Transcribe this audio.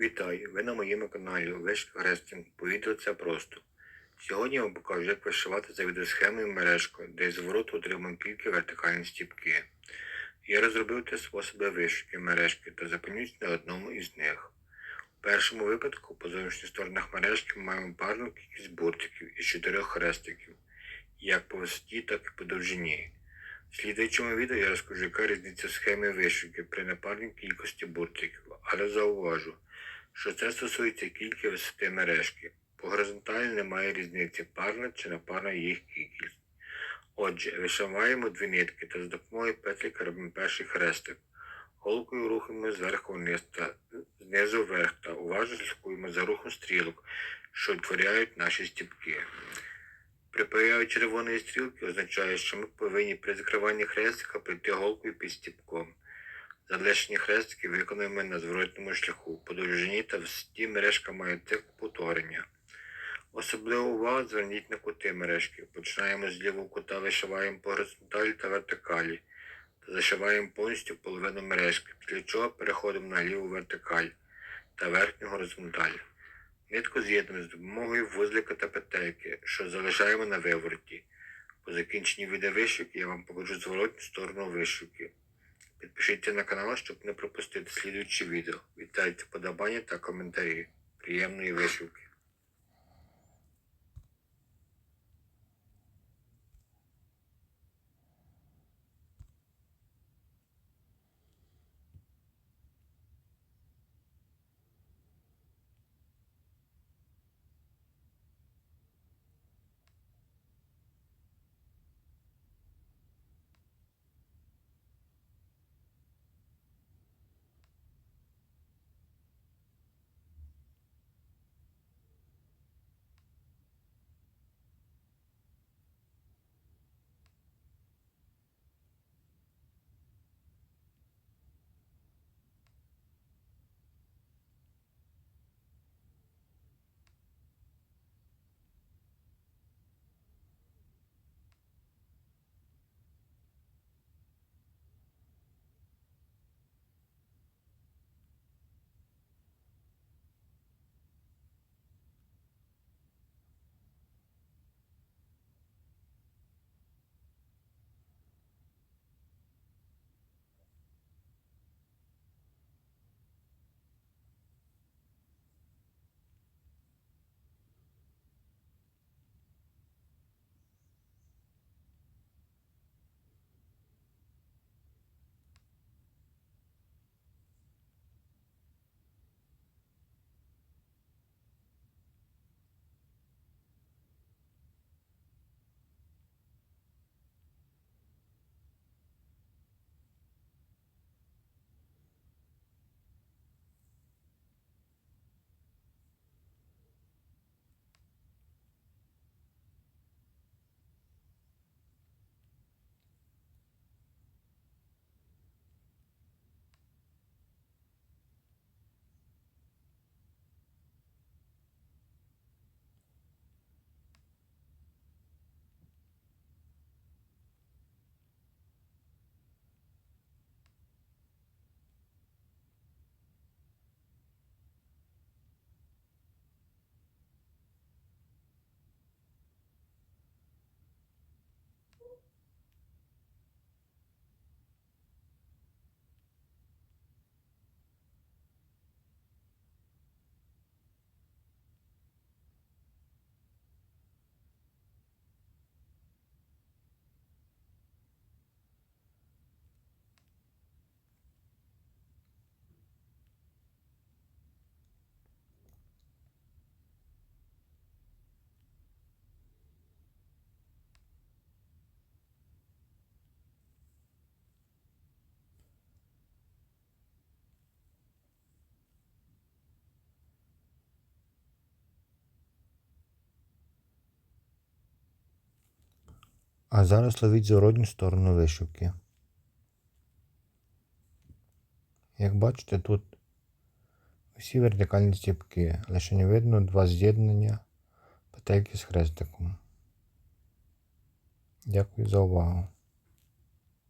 Вітаю! Ви на моєму каналі Вишка Хрестинг. По відео це просто. Сьогодні я вам покажу, як вишивати за відеосхемою мережкою, де з вороту отримуємо тільки вертикальні стіпки. Я розробив три способи вишивки мережки та зупинюсь на одному із них. У першому випадку по зовнішніх сторонах мережки ми маємо парну кількість буртиків із чотирьох хрестиків, як по висоті, так і по довжині. В слідуючому відео я розкажу, яка різниця схеми вишивки при непарній кількості буртиків, але зауважу, що це стосується тільки висоти мережки. По горизонталі немає різниці, парна чи непарна їх кількість. Отже, вишиваємо дві нитки та з допомогою петліка робимо перший хрестик. Голкою рухаємо зверху вниз та знизу вверх та уважно слідкуємо за рухом стрілок, що утворяють наші стіпки. При появі червоної стрілки означає, що ми повинні при закриванні хрестика прийти голкою під стіпком. Залишені хрестики виконуємо на зворотному шляху. По довжині та висоті мережка має цикл повторення. Особливу увагу зверніть на кути мережки. Починаємо з лівого кута, вишиваємо по горизонталі та вертикалі та зашиваємо повністю половину мережки, після чого переходимо на ліву вертикаль та верхню горизонталь. Нитку з'єднуємо з допомогою вузлика та петельки, що залишаємо на вивороті. По закінченні відео вишивки я вам покажу зворотню сторону вишивки. Підпишіться на канал, щоб не пропустити слідуючі відео. Вітайте подобання та коментарі. Приємної вишивки! А зараз ловіть зворотню сторону вишивки. Як бачите, тут усі вертикальні стіпки, лише не видно два з'єднання петельки з хрестиком. Дякую за увагу.